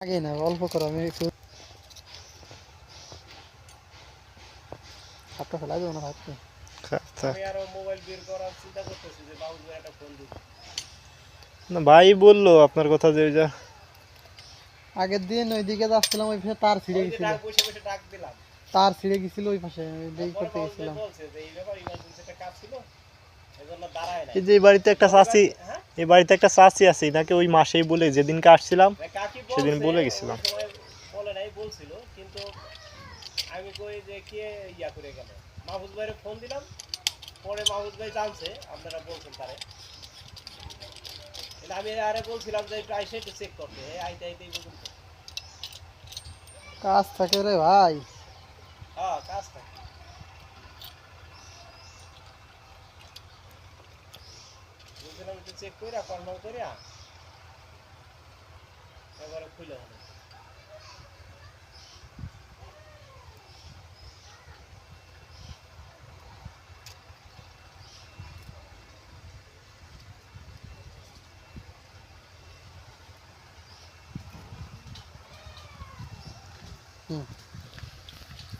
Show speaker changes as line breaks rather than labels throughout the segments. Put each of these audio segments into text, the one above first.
আগে না অল্প করো আমি একটু হাতটা ফেলা না
দিব
না ভাই বলল আপনার কথা যে যা
আগের দিন ওইদিকে যাচ্ছিলাম ওই পাশে তার ছিঁড়ে গেছিল।
ডাক বসে বসে ডাক দিলাম।
তার ছিঁড়ে গেছিল ওই পাশে করতে গেছিলাম।
বলছে এই ব্যাপার ইমার্জেন্সি একটা কাজ ছিল এই জন্য দাঁড়ায় না
এই যে এই বাড়িতে একটা চাচি এই বাড়িতে একটা চাচি আছে নাকি ওই মাসেই বলে যেদিনকে আসছিলাম সেদিন বলে গেছিলাম।
বলে নাই বলছিল কিন্তু আমি কই যে কে ইয়া করে গেল। মাহফুজ ভাইয়ের ফোন দিলাম পরে মাহফুজ ভাই জানছে আপনারা বলছেন তারে। আমি আরে বলছিলাম যে চেক করতে আইতে
কাজ থাকে রে ভাই
হ্যাঁ কাজ থাকে একটু চেক কইরা কনফার্ম কইরা এবারে খুলে হলো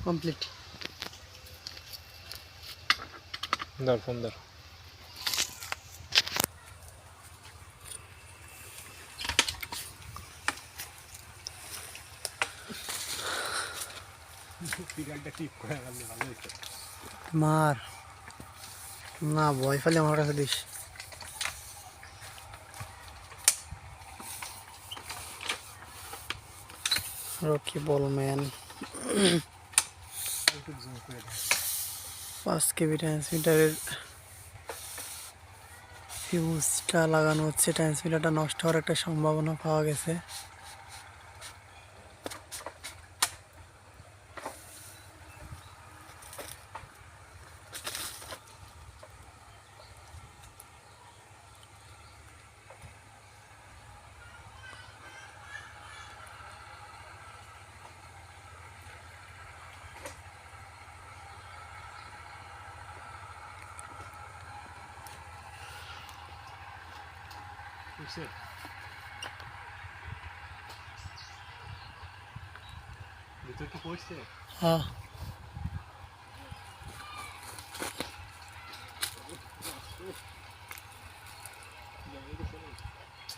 কমপ্লিট।
ধর ফোন ধর।
মার। না, ভয় ফেলে আমার কাছে দিস। রকি বলম্যান পাঁচ কেবি ট্রান্সমিটারের ফিউজটা লাগানো হচ্ছে। ট্রান্সমিটারটা নষ্ট হওয়ার একটা সম্ভাবনা পাওয়া গেছে।
ভিতর কি পড়ছে
হ্যাঁ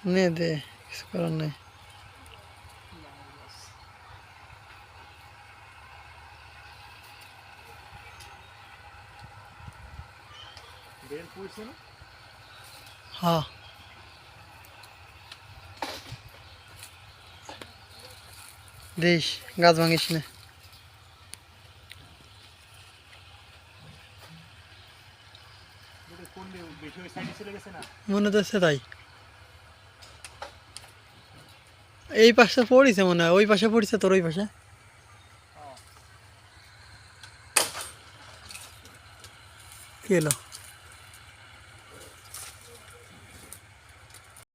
নে দে কিছু করার নেই
বের পড়ছে না
দিস গাছ ভাঙিস না। মনে তো তাই। এই পাশে পড়িছে মনে হয়, ওই পাশে পড়িছে তোর ওই পাশে? কি এলো?